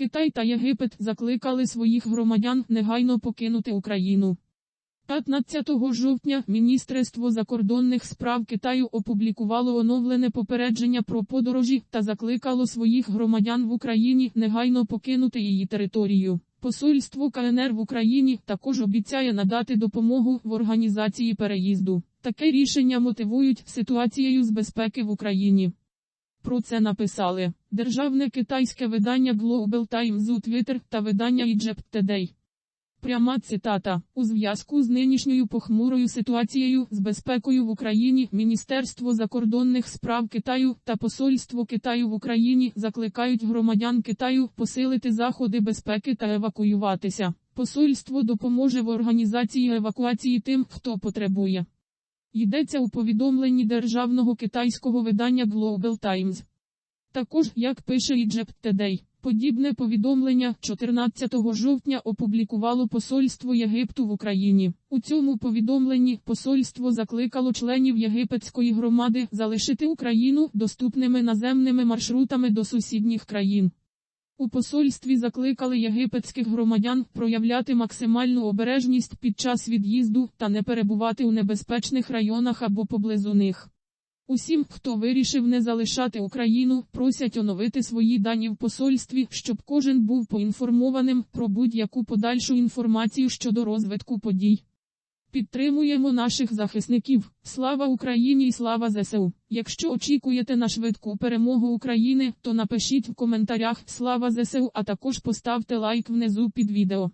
Китай та Єгипет закликали своїх громадян негайно покинути Україну. 15 жовтня Міністерство закордонних справ Китаю опублікувало оновлене попередження про подорожі та закликало своїх громадян в Україні негайно покинути її територію. Посольство КНР в Україні також обіцяє надати допомогу в організації переїзду. Таке рішення мотивують ситуацією з безпеки в Україні. Про це написали державне китайське видання Global Times у Twitter та видання Egypt Today. Пряма цитата. У зв'язку з нинішньою похмурою ситуацією з безпекою в Україні Міністерство закордонних справ Китаю та Посольство Китаю в Україні закликають громадян Китаю посилити заходи безпеки та евакуюватися. Посольство допоможе в організації евакуації тим, хто потребує. Йдеться у повідомленні державного китайського видання Global Times. Також, як пише Egypt Today, подібне повідомлення 14 жовтня опублікувало посольство Єгипту в Україні. У цьому повідомленні посольство закликало членів єгипетської громади залишити Україну доступними наземними маршрутами до сусідніх країн. У посольстві закликали єгипетських громадян проявляти максимальну обережність під час від'їзду та не перебувати у небезпечних районах або поблизу них. Усім, хто вирішив не залишати Україну, просять оновити свої дані в посольстві, щоб кожен був поінформованим про будь-яку подальшу інформацію щодо розвитку подій. Підтримуємо наших захисників. Слава Україні і слава ЗСУ! Якщо очікуєте на швидку перемогу України, то напишіть в коментарях Слава ЗСУ, а також поставте лайк внизу під відео.